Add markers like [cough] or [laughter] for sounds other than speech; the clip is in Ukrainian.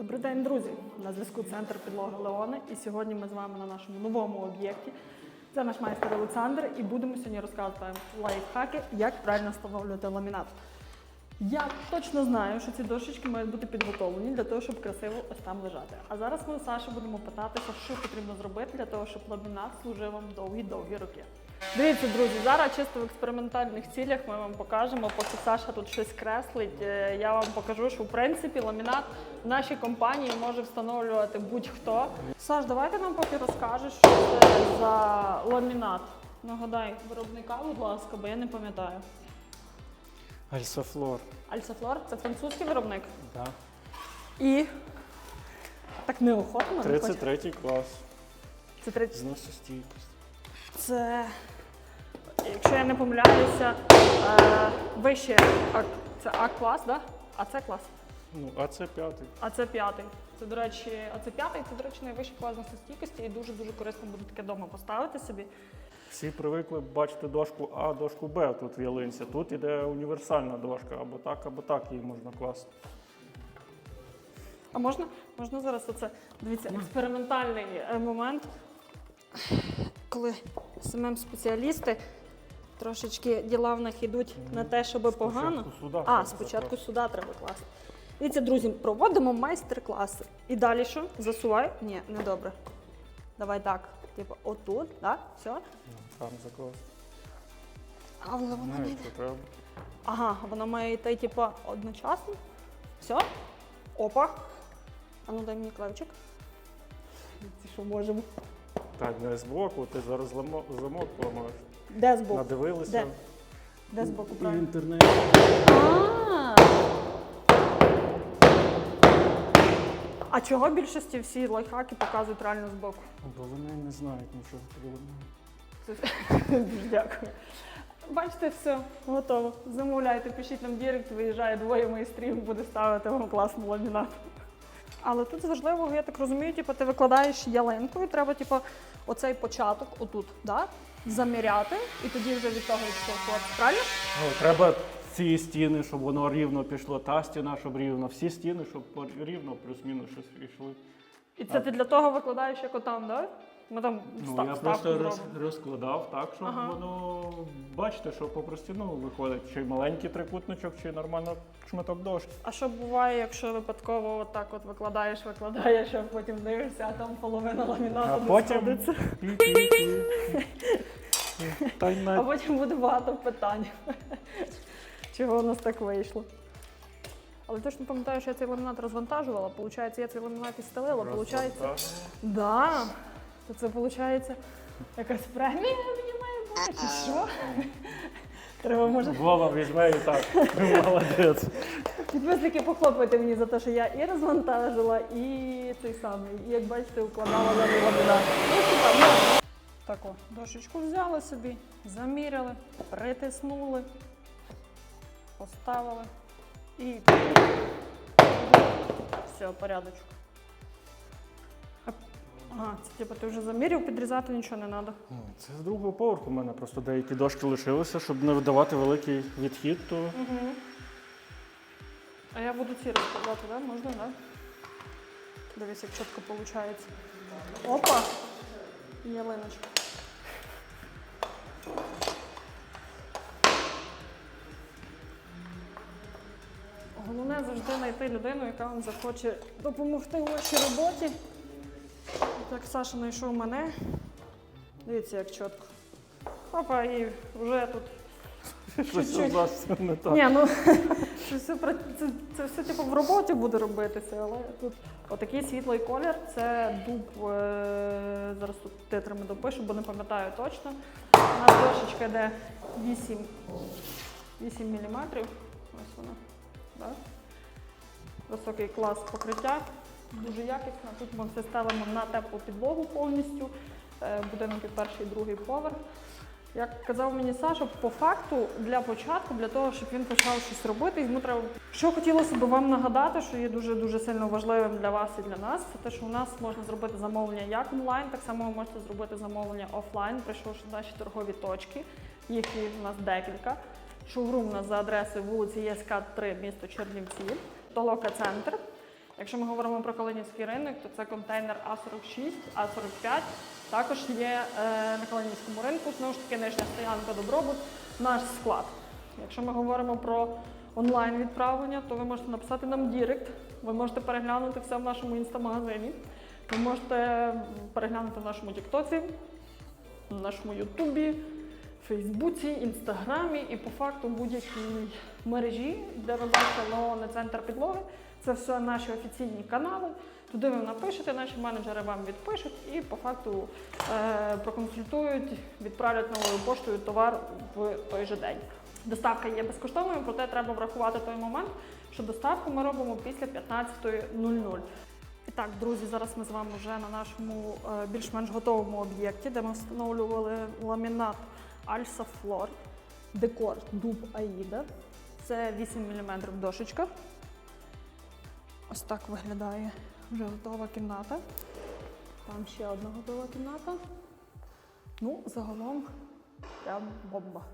Добрий день, друзі! На зв'язку центр підлоги Леони. І сьогодні ми з вами на нашому новому об'єкті. Це наш майстер Олександр, і будемо сьогодні розказувати лайфхаки, як правильно встановлювати ламінат. Я точно знаю, що ці дошечки мають бути підготовлені для того, щоб красиво ось там лежати. А зараз ми у Саші будемо питатися, що потрібно зробити для того, щоб ламінат служив вам довгі-довгі роки. Дивіться, друзі, зараз чисто в експериментальних цілях ми вам покажемо, поки Саша тут щось креслить. е, Я вам покажу, що в принципі ламінат в нашій компанії може встановлювати будь-хто. Саш, давай ти нам поки розкажеш, що це за ламінат. Нагадай виробника, будь ласка, бо я не пам'ятаю. Альсофлор. Альсафлор це французький виробник. Да. І так неохотно. 33 клас. Це 30. Зносостійкість. Це, якщо я не помиляюся, е, вище це А-клас, да? А це клас. Ну, а це п'ятий. А це п'ятий. Це, до речі, а це п'ятий, це, до речі, найвищий клас стійкості і дуже-дуже корисно буде таке вдома поставити собі. Всі привикли бачити дошку А, дошку Б тут в ялинці. Тут іде універсальна дошка, або так, або так її можна класти. А можна? Можна зараз оце? Дивіться, експериментальний е, момент, коли самим спеціалісти трошечки діла в них йдуть на те, щоб погано. Спочатку сюди А, треба спочатку сюди треба класти. Дивіться, друзі, проводимо майстер-класи. І далі що? Засувай? Ні, не добре. Давай так. Типу, отут, так? Все. Там закласти. Але воно не йде. треба. Ага, воно має йти, типу, одночасно. Все. Опа. А ну дай мені клавчик. Це що можемо? Так, не з боку, ти зараз замок поламаєш. Де збоку? Надивилися. Де? Де збоку І в правильно? інтернеті. А. А чого більшості всі лайфхаки показують реально збоку? Бо вони не знають нічого. Дуже дякую. Бачите, все, готово. Замовляйте, пишіть нам в директ, виїжджає двоє майстрів, буде ставити вам класну ламінат. Але тут важливо, я так розумію, типу, ти викладаєш ялинку і треба, типу, оцей початок отут, да? заміряти, і тоді вже від того відштовхувати. Правильно? Ну, треба ці стіни, щоб воно рівно пішло, та стіна, щоб рівно, всі стіни, щоб рівно плюс-мінус щось йшли. І це ти для того викладаєш, як отам, да? Ми там Ну, я вставку просто роз, розкладав так, щоб Ага. воно бачите, що по простіну виходить, чи маленький трикутничок, чи нормально шматок дошки. А що буває, якщо випадково отак от викладаєш, викладаєш, а потім дивишся, а там половина ламінату А не потім сходиться. пі-пі-пі. Та й А на потім буде багато питань. Чого у нас так вийшло? Але точно пам'ятаю, що я цей ламінат розвантажувала. Получається, я цей ламінат і стелила. Получається, да. То це виходить якась премія мені має бути, чи що? Треба може. Вова візьме і так. Молодець. Підписники похлопайте мені за те, що я і розвантажила, і цей самий. І як бачите, укладала за ламінат. Ну, ну. Так о, дошечку взяли собі, заміряли, притиснули, поставили і все, порядочок. Ага, це типу ти вже заміряв, підрізати нічого не треба. Ну, Це з другого поверху у мене просто деякі дошки лишилися, щоб не видавати великий відхід, то Угу. А я буду ці розкладати, да? Можна, да? Дивись, як чітко виходить. Опа! Ялиночка. Головне завжди знайти людину, яка вам захоче допомогти у вашій роботі. Так Саша знайшов мене. Дивіться, як чітко. Опа, і вже тут щось у Чуть-чуть. нас все не так. ні, ну [laughs] це все, це, це все типу в роботі буде робитися, але тут отакий світлий колір це дуб. Е, зараз тут титрами допишу, бо не пам'ятаю точно. У нас дошечка йде 8, 8 мм. Ось вона. Да? Високий клас покриття, дуже якісна. Тут ми все ставимо на теплу підлогу повністю. Е, Будинок і перший, і другий поверх. Як казав мені Саша, по факту для початку, для того, щоб він почав щось робити, йому треба. Що хотілося б вам нагадати, що є дуже дуже сильно важливим для вас і для нас, це те, що у нас можна зробити замовлення як онлайн, так само ви можете зробити замовлення офлайн, прийшовши в наші торгові точки, які в нас декілька. Шоурум у нас за адресою вулиці ЄСК 3, місто Чернівці, Толока центр. Якщо ми говоримо про Калинівський ринок, то це контейнер А46, А45. Також є е, на Калинівському ринку, знову ж таки, нижня стоянка Добробут, наш склад. Якщо ми говоримо про онлайн відправлення, то ви можете написати нам Дірект, ви можете переглянути все в нашому інстамагазині, ви можете переглянути в нашому Тіктоці, в нашому Ютубі, Фейсбуці, Інстаграмі і по факту будь-якій мережі, де ви бачите логони центр підлоги. Це все наші офіційні канали. Туди ви напишете, наші менеджери вам відпишуть і по факту е, проконсультують, відправлять новою поштою товар в той же день. Доставка є безкоштовною, проте треба врахувати той момент, що доставку ми робимо після 15.00. І так, друзі, зараз ми з вами вже на нашому е, більш-менш готовому об'єкті, де ми встановлювали ламінат Альса Флор, декор дуб Аїда. Це 8 мм дошечка. Ось так виглядає вже готова кімната. Там ще одна готова кімната. Ну, загалом прям бомба.